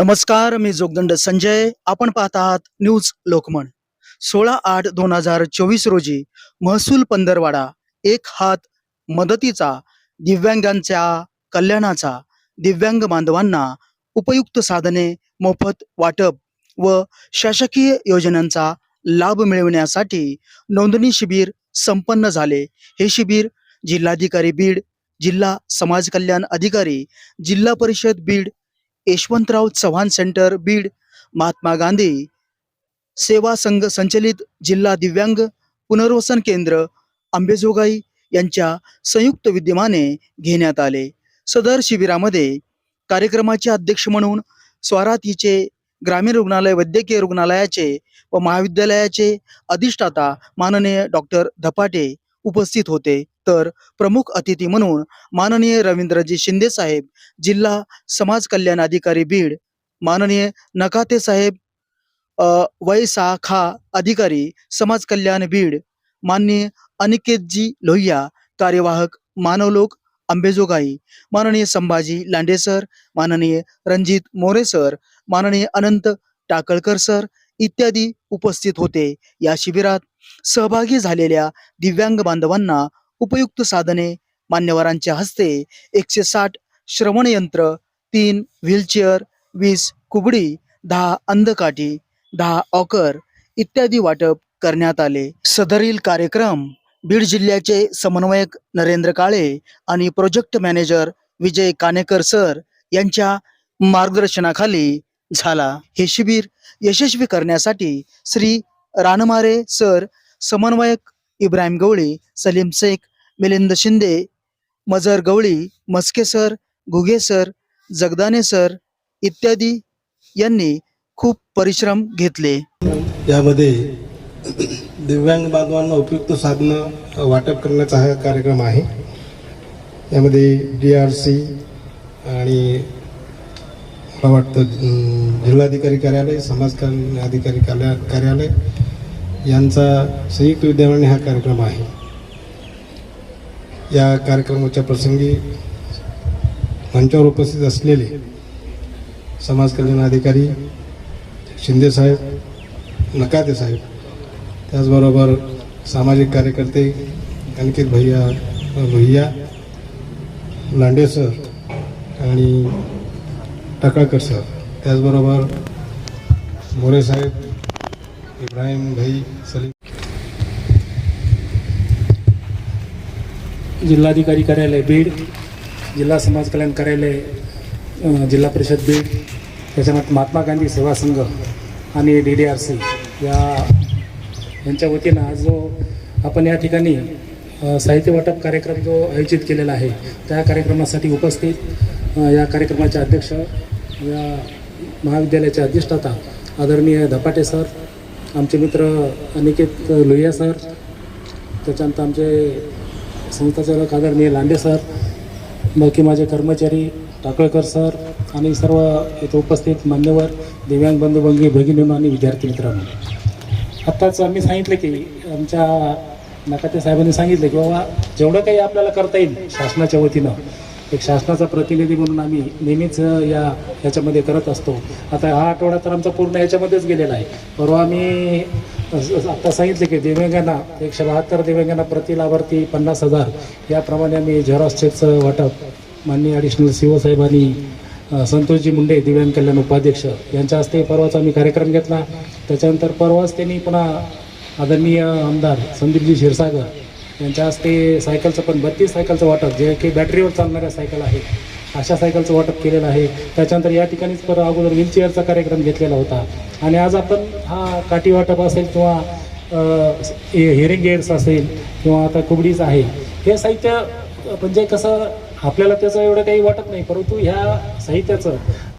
नमस्कार मी जोगदंड संजय. आपण पाहत आहात न्यूज लोकमन. सोळा आठ दोन हजार चोवीस रोजी महसूल पंधरवाडा एक हात मदतीचा दिव्यांगांच्या कल्याणाचा दिव्यांग बांधवांना उपयुक्त साधने मोफत वाटप व शासकीय योजनांचा लाभ मिळविण्यासाठी नोंदणी शिबिर संपन्न झाले. हे शिबिर जिल्हाधिकारी बीड जिल्हा समाज कल्याण अधिकारी जिल्हा परिषद बीड यशवंतराव चव्हाण सेंटर बीड. महात्मा गांधी सेवा संघ संचलित जिल्हा दिव्यांग पुनर्वसन केंद्र आंबेजोगाई यांच्या संयुक्त विद्यमाने घेण्यात आले. सदर शिबिरामध्ये कार्यक्रमाचे अध्यक्ष म्हणून स्वारातीचे ग्रामीण रुग्णालय वैद्यकीय रुग्णालयाचे व महाविद्यालयाचे अधिष्ठाता माननीय डॉक्टर धपाटे उपस्थित होते. तर प्रमुख अतिथी म्हणून माननीय रवींद्रजी शिंदे साहेब जिल्हा समाज कल्याण अधिकारी बीड माननीय नकाते साहेब वैसा खा अधिकारी समाज कल्याण बीड माननीय अनिकेतजी लोहिया कार्यवाहक मानवलोक अंबेजोगाई माननीय संभाजी लांडे सर माननीय रणजित मोरे सर माननीय अनंत टाकळकर सर इत्यादी उपस्थित होते. या शिबिरात सहभागी झालेल्या दिव्यांग बांधवांना उपयुक्त साधने मान्यवरांच्या हस्ते एकशे साठ श्रवण यंत्र तीन व्हीलचेअर वीस कुबडी दहा अंधकाठी दहा ऑकर इत्यादी वाटप करण्यात आले. सदरील कार्यक्रम बीड जिल्ह्याचे समन्वयक नरेंद्र काळे आणि project manager Vijay Kanekar sir यांच्या मार्गदर्शनाखाली झाला. हे शिबिर यशस्वी करण्यासाठी श्री रानमारे सर समन्वयक इब्राहिम गवळी सलीम शेख मिलिंद शिंदे मजर Gawali Maske sir Ghuge sir Jagdane sir इत्यादी यांनी खूप परिश्रम घेतले. यामध्ये दिव्यांग बांधवांना उपयुक्त साधनं वाटप करण्याचा हा कार्यक्रम आहे. यामध्ये डी आर सी आणि मला वाटतं जिल्हाधिकारी कार्यालय समाज कल्याण अधिकारी कार्या कार्यालय यांचा संयुक्त विद्यमाने हा कार्यक्रम आहे. या कार्यक्रमाच्या प्रसंगी मंचावर उपस्थित असलेले समाज कल्याण अधिकारी शिंदे साहेब नकाते साहेब त्याचबरोबर सामाजिक कार्यकर्ते अनिकेत भैया भैया लांडे सर आणि टाकळकर सर त्याचबरोबर मोरे साहेब इब्राहिम भाई सलीम जिल्हाधिकारी कार्यालय बीड जिल्हा समाज कल्याण कार्यालय जिल्हा परिषद बीड त्याच्यानंतर महात्मा गांधी सेवा संघ आणि डी डी आर सी या यांच्या वतीनं आज जो आपण या ठिकाणी साहित्य वाटप कार्यक्रम जो आयोजित केलेला आहे त्या कार्यक्रमासाठी उपस्थित या कार्यक्रमाचे अध्यक्ष या महाविद्यालयाचे अधिष्ठाता आदरणीय धपाटे सर आमचे मित्र अनिकेत लोहिया सर त्याच्यानंतर आमचे संस्थाचालक आदरणीय लांडे सर बाकी माझे कर्मचारी टाकळकर सर आणि सर्व इथं उपस्थित मान्यवर दिव्यांग बंधुभंगी भगिनीनो आणि विद्यार्थी मित्रांनो. आत्ताच आम्ही सांगितलं की आमच्या नकाते साहेबांनी सांगितलं की बाबा जेवढं काही आपल्याला करता येईल शासनाच्या वतीनं एक शासनाचा प्रतिनिधी म्हणून आम्ही नेहमीच या ह्याच्यामध्ये करत असतो. आता हा आठवडा तर आमचा पूर्ण याच्यामध्येच गेलेला आहे. परवा आम्ही आता सांगितले की दिव्यांगांना एकशे बहात्तर दिव्यांगांना प्रति लाभार्थी पन्नास हजार. याप्रमाणे आम्ही झेरॉक्स चेकचं वाटप माननीय ॲडिशनल सी ओ संतोषजी मुंडे दिव्यांग कल्याण उपाध्यक्ष यांच्या हस्ते परवाच आम्ही कार्यक्रम घेतला. त्याच्यानंतर परवाच त्यांनी पुन्हा आदरणीय आमदार संदीपजी क्षीरसागर यांच्या हस्ते सायकलचं पण बत्तीस सायकलचं वाटप जे की बॅटरीवर चालणाऱ्या सायकल आहेत. अशा सायकलचं वाटप केलेलं आहे. त्याच्यानंतर या ठिकाणीच पर अगोदर व्हीलचेअरचा कार्यक्रम घेतलेला होता. आणि आज आपण हा काठी वाटप असेल किंवा हिअरिंग एड्स असेल किंवा आता कुबडीज आहे हे साहित्य म्हणजे कसं आपल्याला त्याचं एवढं काही वाटत नाही परंतु ह्या साहित्याचं